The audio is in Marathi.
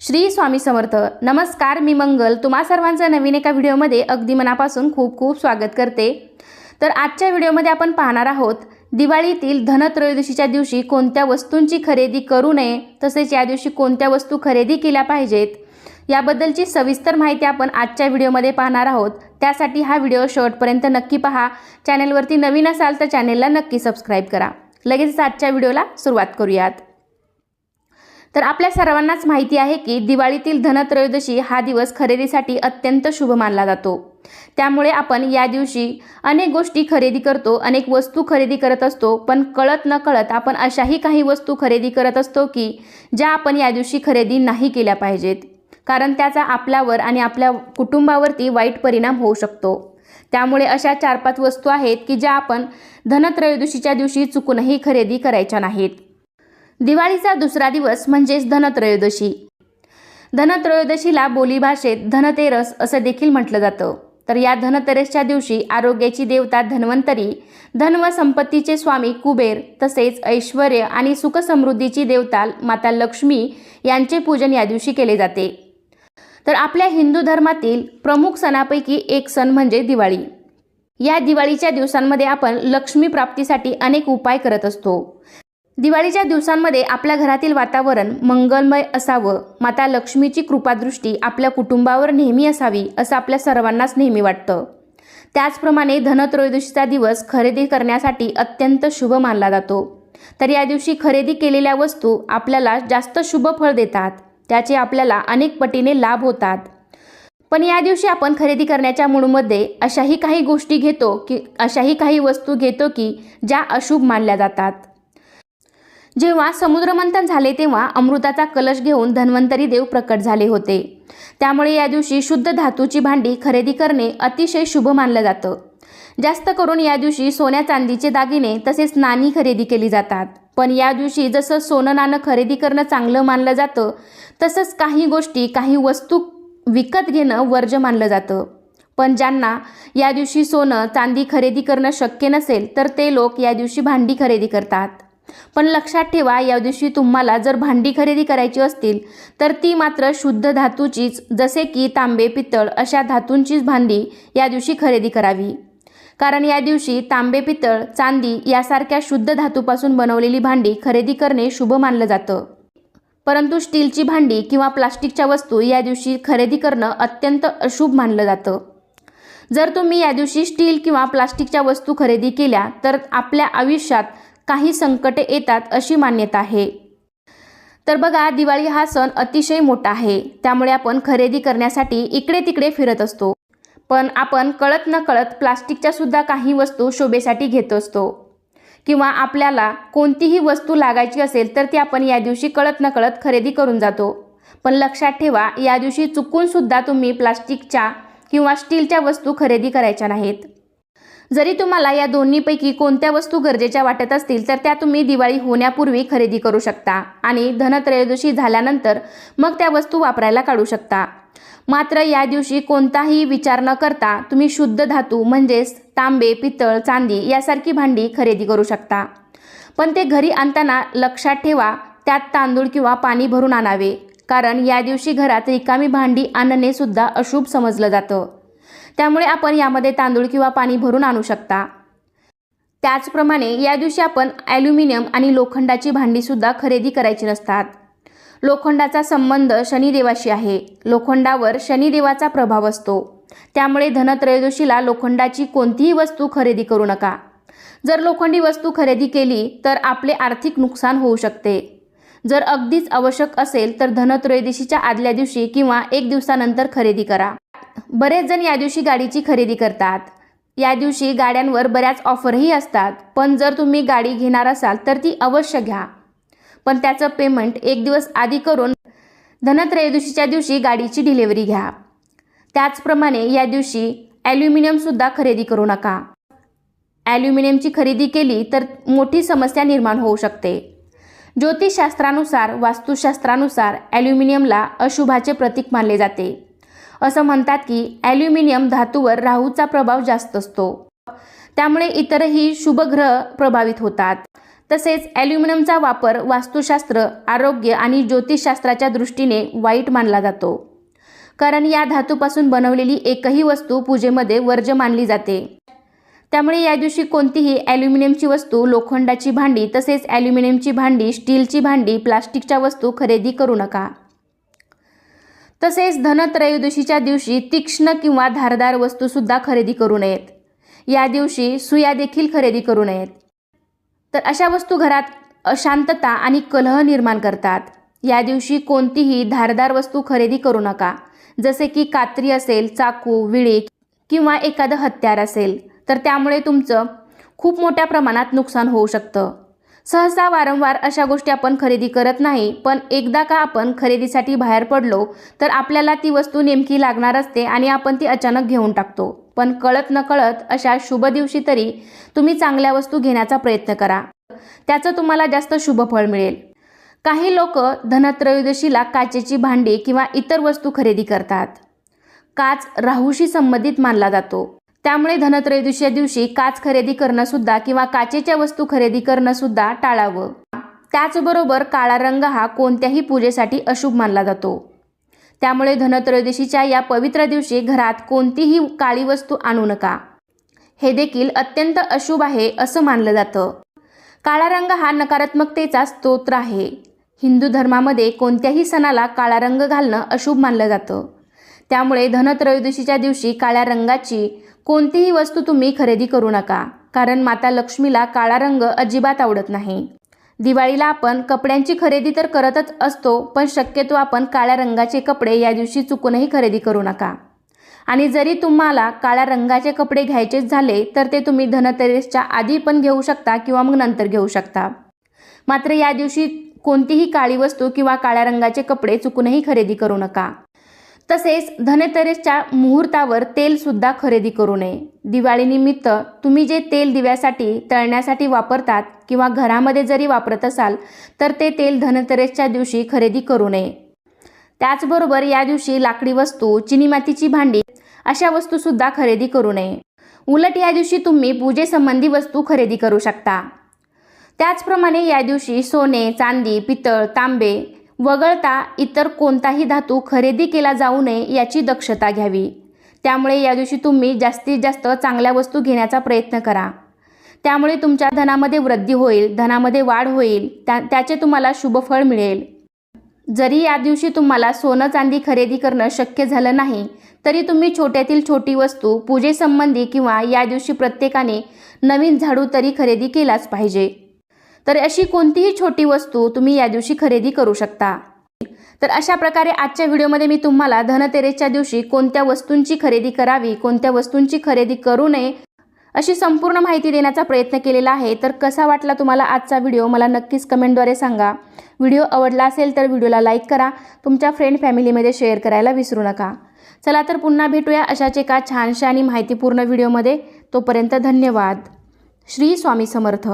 श्री स्वामी समर्थ. नमस्कार मी मंगल. तुम्हा सर्वांचं नवीन एका व्हिडिओमध्ये अगदी मनापासून खूप खूप स्वागत करते. तर आजच्या व्हिडिओमध्ये आपण पाहणार आहोत दिवाळीतील धनत्रयोदशीच्या दिवशी कोणत्या वस्तूंची खरेदी करू नये तसेच या दिवशी कोणत्या वस्तू खरेदी केल्या पाहिजेत याबद्दलची सविस्तर माहिती आपण आजच्या व्हिडिओमध्ये पाहणार आहोत. त्यासाठी हा व्हिडिओ शेवटपर्यंत नक्की पहा. चॅनेलवरती नवीन असाल तर चॅनेलला नक्की सबस्क्राईब करा. लगेच आजच्या व्हिडिओला सुरुवात करूयात. तर आपल्या सर्वांनाच माहिती आहे की दिवाळीतील धनत्रयोदशी हा दिवस खरेदीसाठी अत्यंत शुभ मानला जातो. त्यामुळे आपण या दिवशी अनेक गोष्टी खरेदी करतो अनेक वस्तू खरेदी करत असतो पण कळत न कळत आपण अशाही काही वस्तू खरेदी करत असतो की ज्या आपण या दिवशी खरेदी नाही केल्या पाहिजेत. कारण त्याचा आपल्यावर आणि आपल्या कुटुंबावरती वाईट परिणाम होऊ शकतो. त्यामुळे अशा चार पाच वस्तू आहेत की ज्या आपण धनत्रयोदशीच्या दिवशी चुकूनही खरेदी करायच्या नाहीत. दिवाळीचा दुसरा दिवस म्हणजेच धनत्रयोदशी. धनत्रयोदशीला बोलीभाषेत धनतेरस असं देखील म्हटलं जातं. तर या धनतेरसच्या दिवशी आरोग्याची देवता धन्वंतरी धन व संपत्तीचे स्वामी कुबेर तसेच ऐश्वर आणि सुखसमृद्धीची देवता माता लक्ष्मी यांचे पूजन या दिवशी केले जाते. तर आपल्या हिंदू धर्मातील प्रमुख सणापैकी एक सण म्हणजे दिवाळी. या दिवाळीच्या दिवसांमध्ये आपण लक्ष्मी प्राप्तीसाठी अनेक उपाय करत असतो. दिवाळीच्या दिवसांमध्ये आपल्या घरातील वातावरण मंगलमय असावं. माता लक्ष्मीची कृपादृष्टी आपल्या कुटुंबावर नेहमी असावी असं आपल्या सर्वांनाच नेहमी वाटतं. त्याचप्रमाणे धनत्रयोदशीचा दिवस खरेदी करण्यासाठी अत्यंत शुभ मानला जातो. तर या दिवशी खरेदी केलेल्या वस्तू आपल्याला जास्त शुभ फळ देतात. त्याचे आपल्याला अनेक पटीने लाभ होतात. पण या दिवशी आपण खरेदी करण्याच्या मूडमध्ये अशाही काही गोष्टी घेतो की अशाही काही वस्तू घेतो की ज्या अशुभ मानल्या जातात. जेव्हा समुद्रमंथन झाले तेव्हा अमृताचा कलश घेऊन धन्वंतरी देव प्रकट झाले होते. त्यामुळे या दिवशी शुद्ध धातूची भांडी खरेदी करणे अतिशय शुभ मानलं जातं. जास्त करून या दिवशी सोन्या चांदीचे दागिने तसेच नाणी खरेदी केली जातात. पण या दिवशी जसं सोनं नाणं खरेदी करणं चांगलं मानलं जातं तसंच काही गोष्टी काही वस्तू विकत घेणं वर्ज मानलं जातं. पण ज्यांना या दिवशी सोनं चांदी खरेदी करणं शक्य नसेल तर ते लोक या दिवशी भांडी खरेदी करतात. पण लक्षात ठेवा या दिवशी तुम्हाला जर भांडी खरेदी करायची असतील तर ती मात्र शुद्ध धातूचीच जसे की तांबे पितळ अशा धातूंचीच भांडी या दिवशी खरेदी करावी. कारण या दिवशी तांबे पितळ चांदी यासारख्या शुद्ध धातूपासून बनवलेली भांडी खरेदी करणे शुभ मानलं जातं. परंतु स्टीलची भांडी किंवा प्लास्टिकच्या वस्तू या दिवशी खरेदी करणं अत्यंत अशुभ मानलं जातं. जर तुम्ही या दिवशी स्टील किंवा प्लास्टिकच्या वस्तू खरेदी केल्या तर आपल्या आयुष्यात काही संकटे येतात अशी मान्यता आहे. तर बघा दिवाळी हा सण अतिशय मोठा आहे. त्यामुळे आपण खरेदी करण्यासाठी इकडे तिकडे फिरत असतो. पण आपण कळत न कळत प्लास्टिकच्या सुद्धा काही वस्तू शोभेसाठी घेत असतो. किंवा आपल्याला कोणतीही वस्तू लागायची असेल तर ती आपण या दिवशी कळत न कळत खरेदी करून जातो. पण लक्षात ठेवा या दिवशी चुकूनसुद्धा तुम्ही प्लास्टिकच्या किंवा स्टीलच्या वस्तू खरेदी करायच्या नाहीत. जरी तुम्हाला या दोन्हीपैकी कोणत्या वस्तू गरजेच्या वाटत असतील तर त्या तुम्ही दिवाळी होण्यापूर्वी खरेदी करू शकता आणि धनत्रयोदशी झाल्यानंतर मग त्या वस्तू वापरायला काढू शकता. मात्र या दिवशी कोणताही विचार न करता तुम्ही शुद्ध धातू म्हणजेच तांबे पितळ चांदी यासारखी भांडी खरेदी करू शकता. पण ते घरी आणताना लक्षात ठेवा त्यात तांदूळ किंवा पाणी भरून आणावे कारण या दिवशी घरात रिकामी भांडी आणणे सुद्धा अशुभ समजलं जातं. त्यामुळे आपण यामध्ये तांदूळ किंवा पाणी भरून आणू शकता. त्याचप्रमाणे या दिवशी आपण ॲल्युमिनियम आणि लोखंडाची भांडीसुद्धा खरेदी करायची नसतात. लोखंडाचा संबंध शनिदेवाशी आहे. लोखंडावर शनिदेवाचा प्रभाव असतो. त्यामुळे धनत्रयोदशीला लोखंडाची कोणतीही वस्तू खरेदी करू नका. जर लोखंडी वस्तू खरेदी केली तर आपले आर्थिक नुकसान होऊ शकते. जर अगदीच आवश्यक असेल तर धनत्रयोदशीच्या आदल्या दिवशी किंवा एक दिवसानंतर खरेदी करा. बरेच जण या दिवशी गाडीची खरेदी करतात. या दिवशी गाड्यांवर बऱ्याच ऑफरही असतात. पण जर तुम्ही गाडी घेणार असाल तर ती अवश्य घ्या. पण त्याचं पेमेंट एक दिवस आधी करून धनत्रयोदशीच्या दिवशी गाडीची डिलिव्हरी घ्या. त्याचप्रमाणे या दिवशी ॲल्युमिनियमसुद्धा खरेदी करू नका. ॲल्युमिनियमची खरेदी केली तर मोठी समस्या निर्माण होऊ शकते. ज्योतिषशास्त्रानुसार वास्तुशास्त्रानुसार ॲल्युमिनियमला अशुभाचे प्रतीक मानले जाते. असं म्हणतात की ॲल्युमिनियम धातूवर राहूचा प्रभाव जास्त असतो. त्यामुळे इतरही शुभग्रह प्रभावित होतात. तसेच ॲल्युमिनियमचा वापर वास्तुशास्त्र आरोग्य आणि ज्योतिषशास्त्राच्या दृष्टीने वाईट मानला जातो. कारण या धातूपासून बनवलेली एकही वस्तू पूजेमध्ये वर्ज्य मानली जाते. त्यामुळे या दिवशी कोणतीही ॲल्युमिनियमची वस्तू लोखंडाची भांडी तसेच ॲल्युमिनियमची भांडी स्टीलची भांडी प्लास्टिकच्या वस्तू खरेदी करू नका. तसेच धनत्रयोदशीच्या दिवशी तीक्ष्ण किंवा धारदार वस्तूसुद्धा खरेदी करू नयेत. या दिवशी सुया देखील खरेदी करू नयेत. तर अशा वस्तू घरात अशांतता आणि कलह निर्माण करतात. या दिवशी कोणतीही धारदार वस्तू खरेदी करू नका. जसे की कात्री असेल चाकू विळी किंवा एखादं हत्यार असेल तर त्यामुळे तुमचं खूप मोठ्या प्रमाणात नुकसान होऊ शकतं. सहसा वारंवार अशा गोष्टी आपण खरेदी करत नाही पण एकदा का आपण खरेदीसाठी बाहेर पडलो तर आपल्याला ती वस्तू नेमकी लागणार असते आणि आपण ती अचानक घेऊन टाकतो. पण कळत न कळत अशा शुभ दिवशी तरी तुम्ही चांगल्या वस्तू घेण्याचा प्रयत्न करा. त्याचं तुम्हाला जास्त शुभ फळ मिळेल. काही लोक धनत्रयोदशीला काचेची भांडी किंवा इतर वस्तू खरेदी करतात. काच राहूशी संबंधित मानला जातो. त्यामुळे धनत्रयोदशीच्या दिवशी काच खरेदी करणं सुद्धा किंवा काचेच्या वस्तू खरेदी करणं सुद्धा टाळावं. त्याचबरोबर काळा रंग हा कोणत्याही पूजेसाठी अशुभ मानला जातो. त्यामुळे धनत्रयोदशीच्या या पवित्र दिवशी घरात कोणतीही काळी वस्तू आणू नका. हे देखील अत्यंत अशुभ आहे असं मानलं जातं. काळा रंग हा नकारात्मकतेचा स्तोत्र आहे. हिंदू धर्मामध्ये कोणत्याही सणाला काळा रंग घालणं अशुभ मानलं जातं. त्यामुळे धनत्रयोदशीच्या दिवशी काळ्या रंगाची कोणतीही वस्तू तुम्ही खरेदी करू नका कारण माता लक्ष्मीला काळा रंग अजिबात आवडत नाही. दिवाळीला आपण कपड्यांची खरेदी तर करतच असतो पण शक्यतो आपण काळ्या रंगाचे कपडे या दिवशी चुकूनही खरेदी करू नका. आणि जरी तुम्हाला काळ्या रंगाचे कपडे घ्यायचेच झाले तर ते तुम्ही धनतेरसच्या आधी पण घेऊ शकता किंवा मग नंतर घेऊ शकता. मात्र या दिवशी कोणतीही काळी वस्तू किंवा काळ्या रंगाचे कपडे चुकूनही खरेदी करू नका. तसेच धनतेरसच्या मुहूर्तावर तेलसुद्धा खरेदी करू नये. दिवाळीनिमित्त तुम्ही जे तेल दिव्यासाठी तळण्यासाठी वापरतात किंवा घरामध्ये जरी वापरत असाल तर ते तेल धनतेरसच्या दिवशी खरेदी करू नये. त्याचबरोबर या दिवशी लाकडी वस्तू चिनीमातीची भांडी अशा वस्तूसुद्धा खरेदी करू नये. उलट या दिवशी तुम्ही पूजेसंबंधी वस्तू खरेदी करू शकता. त्याचप्रमाणे या दिवशी सोने चांदी पितळ तांबे वगळता इतर कोणताही धातू खरेदी केला जाऊ नये याची दक्षता घ्यावी. त्यामुळे या दिवशी तुम्ही जास्तीत जास्त चांगल्या वस्तू घेण्याचा प्रयत्न करा. त्यामुळे तुमच्या धनामध्ये वृद्धी होईल धनामध्ये वाढ होईल त्या त्याचे तुम्हाला शुभफळ मिळेल. जरी या दिवशी तुम्हाला सोनं चांदी खरेदी करणं शक्य झालं नाही तरी तुम्ही छोट्यातील छोटी वस्तू पूजेसंबंधी किंवा या दिवशी प्रत्येकाने नवीन झाडू तरी खरेदी केलाच पाहिजे. तर अशी कोणतीही छोटी वस्तू तुम्ही या दिवशी खरेदी करू शकता. तर अशा प्रकारे आजच्या व्हिडिओमध्ये मी तुम्हाला धनतेरेसच्या दिवशी कोणत्या वस्तूंची खरेदी करावी कोणत्या वस्तूंची खरेदी करू नये अशी संपूर्ण माहिती देण्याचा प्रयत्न केलेला आहे. तर कसा वाटला तुम्हाला आजचा व्हिडिओ मला नक्कीच कमेंटद्वारे सांगा. व्हिडिओ आवडला असेल तर व्हिडिओला लाईक करा. तुमच्या फ्रेंड फॅमिलीमध्ये शेअर करायला विसरू नका. चला तर पुन्हा भेटूया अशाच एका छानशा आणि माहितीपूर्ण व्हिडिओमध्ये. तोपर्यंत धन्यवाद. श्री स्वामी समर्थ.